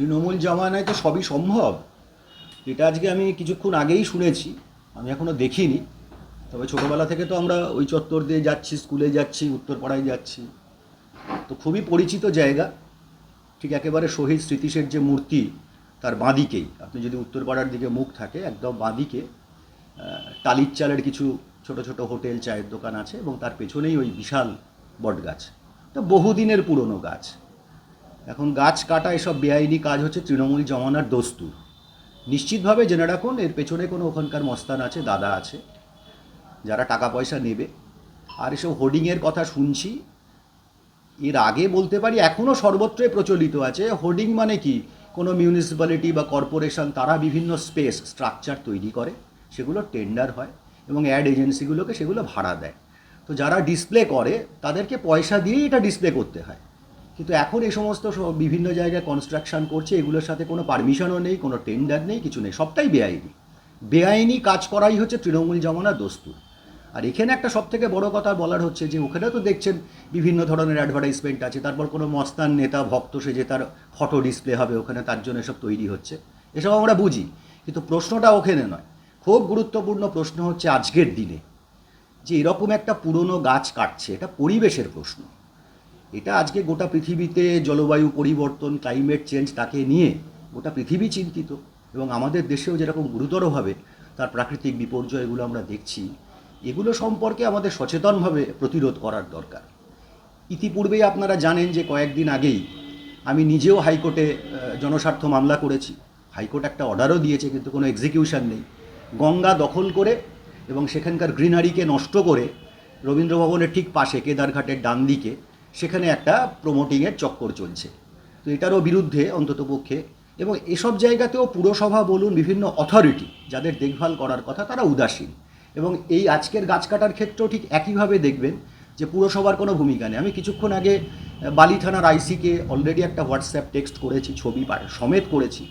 তৃণমূল জামানায় তো সবই সম্ভব। এটা আজকে আমি কিছুক্ষণ আগেই শুনেছি, আমি এখনও দেখিনি। তবে ছোটোবেলা থেকে তো আমরা ওই চত্বর দিয়ে যাচ্ছি, স্কুলে যাচ্ছি, উত্তরপাড়ায় যাচ্ছি। তো খুবই পরিচিত জায়গা। ঠিক একেবারে শহীদ স্মৃতিশের যে মূর্তি, তার বাঁদিকেই। আপনি যদি উত্তরপাড়ার দিকে মুখ থাকে, একদম বাঁদিকে টালির চালের কিছু ছোট ছোট হোটেল, চায়ের দোকান আছে এবং তার পেছনেই ওই বিশাল বটগাছ। তো বহুদিনের পুরনো গাছ। এখন গাছ কাটা এসব বেআইনি কাজ হচ্ছে তৃণমূল জমানার দস্তুর নিশ্চিতভাবে জেনে রাখুন, এর পেছনে কোনো ওখানকার মস্তান আছে, দাদা আছে, যারা টাকা পয়সা নেবে। আর এসব হোর্ডিংয়ের কথা শুনছি। এর আগে বলতে পারি এখনও সর্বত্রই প্রচলিত আছে। হোর্ডিং মানে কি? কোনো মিউনিসিপ্যালিটি বা কর্পোরেশন, তারা বিভিন্ন স্পেস, স্ট্রাকচার তৈরি করে, সেগুলো টেন্ডার হয় এবং অ্যাড এজেন্সিগুলোকে সেগুলো ভাড়া দেয়। তো যারা ডিসপ্লে করে, তাদেরকে পয়সা দিয়েই এটা ডিসপ্লে করতে হয়। কিন্তু এখন এই সমস্ত বিভিন্ন জায়গায় কনস্ট্রাকশন করছে, এগুলোর সাথে কোনো পারমিশনও নেই, কোনো টেন্ডার নেই, কিছু নেই, সবটাই বেআইনি। বেআইনি কাজ করাই হচ্ছে তৃণমূল জমানা দস্তুর। আর এখানে একটা সব থেকে বড় কথা বলার হচ্ছে যে, ওখানে তো দেখছেন বিভিন্ন ধরনের অ্যাডভার্টাইজমেন্ট আছে, তারপর কোনো মস্তান নেতা, ভক্ত সে যে তার ফটো ডিসপ্লে হবে, ওখানে তার জন্য এসব তৈরি হচ্ছে। এসব আমরা বুঝি, কিন্তু প্রশ্নটা ওখানে নয়। খুব গুরুত্বপূর্ণ প্রশ্ন হচ্ছে আজকের দিনে, যে এরকম একটা পুরনো গাছ কাটছে, এটা পরিবেশের প্রশ্ন। এটা আজকে গোটা পৃথিবীতে জলবায়ু পরিবর্তন ক্লাইমেট চেঞ্জ তাকে নিয়ে গোটা পৃথিবী চিন্তিত এবং আমাদের দেশেও যেরকম গুরুতরভাবে তার প্রাকৃতিক বিপর্যয় এগুলো আমরা দেখছি, এগুলো সম্পর্কে আমাদের সচেতনভাবে প্রতিরোধ করার দরকার। ইতিপূর্বেই আপনারা জানেন যে কয়েকদিন আগেই আমি নিজেও হাইকোর্টে জনস্বার্থ মামলা করেছি। হাইকোর্ট একটা অর্ডারও দিয়েছে কিন্তু কোনো এক্সিকিউশন নেই। গঙ্গা দখল করে এবং সেখানকার গ্রিনারিকে নষ্ট করে রবীন্দ্রভবনের ঠিক পাশে কেদারঘাটের ডান দিকে সেখানে একটা প্রমোটিংয়ের চক্কর চলছে। তো এটারও বিরুদ্ধে অন্ততপক্ষে এবং এসব জায়গাতেও পুরসভা বলুন, বিভিন্ন অথরিটি যাদের দেখভাল করার কথা তারা উদাসীন। এবং এই আজকের গাছ কাটার ক্ষেত্রেও ঠিক একইভাবে দেখবেন যে পুরসভার কোনো ভূমিকা নেই। আমি কিছুক্ষণ আগে বালি থানার আইসিকে অলরেডি একটা হোয়াটসঅ্যাপ টেক্সট করেছি, ছবি সমেত করেছি।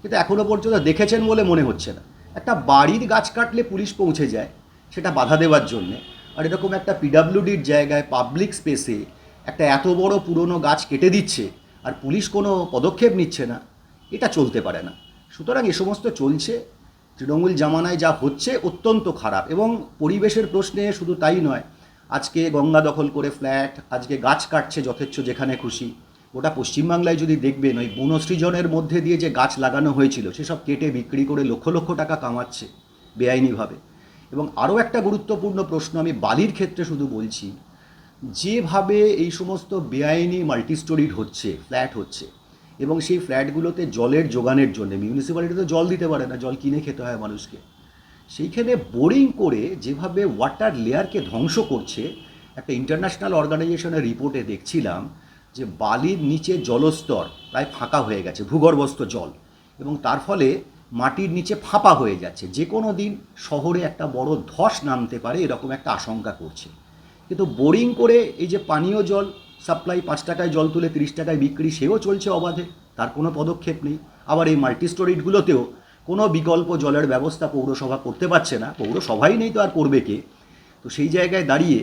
কিন্তু এখনও পর্যন্ত দেখেছেন বলে মনে হচ্ছে না। একটা বাড়ির গাছ কাটলে পুলিশ পৌঁছে যায়, সেটা বাধা দেওয়ার জন্যে। আর এরকম একটা পিডাব্লিউডির জায়গায় পাবলিক স্পেসে একটা এত বড় পুরনো গাছ কেটে দিচ্ছে, আর পুলিশ কোনো পদক্ষেপ নিচ্ছে না। এটা চলতে পারে না। সুতরাং এ সমস্ত চলছে। তৃণমূল জামানায় যা হচ্ছে অত্যন্ত খারাপ এবং পরিবেশের প্রশ্নে শুধু তাই নয়, আজকে গঙ্গা দখল করে ফ্ল্যাট, আজকে গাছ কাটছে যথেচ্ছ যেখানে খুশি। ওটা পশ্চিমবাংলায় যদি দেখবেন, ওই বনসৃজনের মধ্যে দিয়ে যে গাছ লাগানো হয়েছিল, সেসব কেটে বিক্রি করে লক্ষ লক্ষ টাকা কামাচ্ছে, বেআইনিভাবে। এবং আরও একটা গুরুত্বপূর্ণ প্রশ্ন, আমি বালির ক্ষেত্রে শুধু বলছি যেভাবে এই সমস্ত বেআইনি মাল্টিস্টোরিড হচ্ছে ফ্ল্যাট হচ্ছে, এবং সেই ফ্ল্যাটগুলোতে জলের যোগানের জন্য মিউনিসিপ্যালিটি তো জল দিতে পারে না, জল কিনে খেতে হয় মানুষকে, সেইখানে বোরিং করে যেভাবে ওয়াটার লেয়ারকে ধ্বংস করছে, একটা ইন্টারন্যাশনাল অর্গানাইজেশনের রিপোর্টে দেখছিলাম যে বালির নিচে জলস্তর প্রায় ফাঁকা হয়ে গেছে, ভূগর্ভস্থ জল, এবং তার ফলে মাটির নিচে ফাঁপা হয়ে যাচ্ছে যে কোনো দিন শহরে একটা বড় ধস নামতে পারে, এরকম একটা আশঙ্কা করছে। কিন্তু বোরিং করে এই যে পানীয় জল সাপ্লাই পাঁচ টাকায় জল তুলে তিরিশ টাকায় বিক্রি, সেও চলছে অবাধে, তার কোনো পদক্ষেপ নেই। আবার এই মাল্টি স্টোরিজগুলোতেও কোনো বিকল্প জলের ব্যবস্থা পৌরসভা করতে পারছে না, পৌরসভাই নেই তো আর করবে কে? তো সেই জায়গায় দাঁড়িয়ে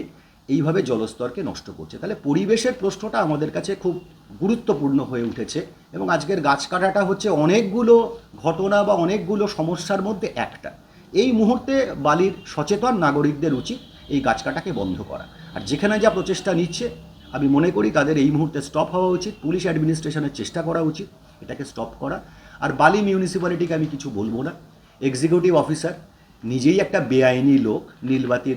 এইভাবে জলস্তরকে নষ্ট করছে। তাহলে পরিবেশের প্রশ্নটা আমাদের কাছে খুব গুরুত্বপূর্ণ হয়ে উঠেছে এবং আজকের গাছ কাটাটা হচ্ছে অনেকগুলো ঘটনা বা অনেকগুলো সমস্যার মধ্যে একটা। এই মুহূর্তে বালির সচেতন নাগরিকদের উচিত এই গাছ কাটাকে বন্ধ করা। আর যেখানে যা প্রচেষ্টা নিচ্ছে, আমি মনে করি তাদের এই মুহূর্তে স্টপ হওয়া উচিত, পুলিশ অ্যাডমিনিস্ট্রেশনের চেষ্টা করা উচিত, এটাকে স্টপ করা। আর বালি মিউনিসিপ্যালিটিকে আমি কিছু বলব না। এক্সিকিউটিভ অফিসার নিজেই একটা বেআইনি লোক, নীলবাতির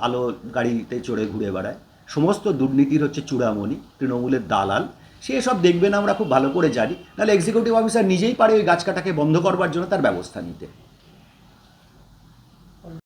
আলো গাড়িতে চড়ে ঘুরে বেড়ায়। সমস্ত দুর্নীতির হচ্ছে চূড়ামণি, তৃণমূলের দালাল। সে সব দেখবে না, আমরা খুব ভালো করে জানি। নাহলে এক্সিকিউটিভ অফিসার নিজেই পারে ওই গাছ কাটাকে বন্ধ করবার জন্য তার ব্যবস্থা নিতে।